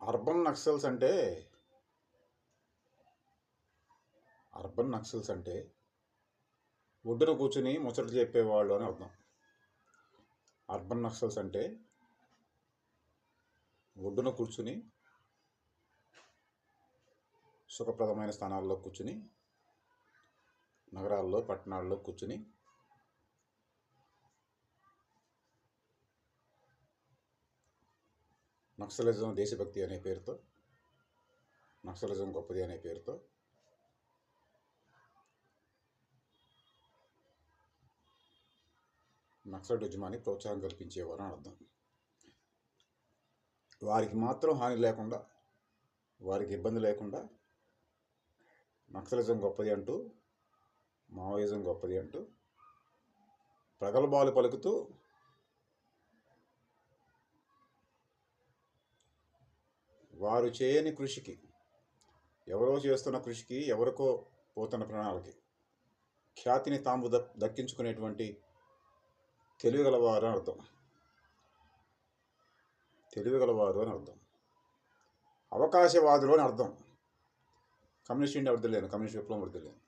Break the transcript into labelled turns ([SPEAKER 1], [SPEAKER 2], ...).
[SPEAKER 1] Urban Naxals అంటే urban Naxals అంటే ఒడ్డున కూర్చుని ముచ్చట్లు చెప్పేవాళ్ళు అని అర్థం. అర్బన్ నక్సల్స్ అంటే ఒడ్డున కూర్చుని సుఖప్రదమైన స్థానాల్లో కూర్చుని నగరాల్లో పట్టణాల్లో కూర్చుని నక్సలిజం దేశభక్తి అనే పేరుతో నక్సలిజం గొప్పది అనే పేరుతో నక్సల్ ఉద్యమాన్ని ప్రోత్సాహం కల్పించేవారు అని అర్థం. వారికి మాత్రం హాని లేకుండా వారికి ఇబ్బంది లేకుండా నక్సలిజం గొప్పది అంటూ మావోయిజం గొప్పది అంటూ ప్రగల్భాలు పలుకుతూ వారు చేయని కృషికి ఎవరో చేస్తున్న కృషికి ఎవరికో పోతున్న ప్రాణాలకి ఖ్యాతిని తాము ద దక్కించుకునేటువంటి తెలివిగలవారు అని అర్థం. తెలివిగలవారు అని అర్థం. అవకాశవాదులు అని అర్థం. కమ్యూనిస్ట్ ఇండియా వద్దలేను కమ్యూనిస్ట్ విప్లవం వద్దలేను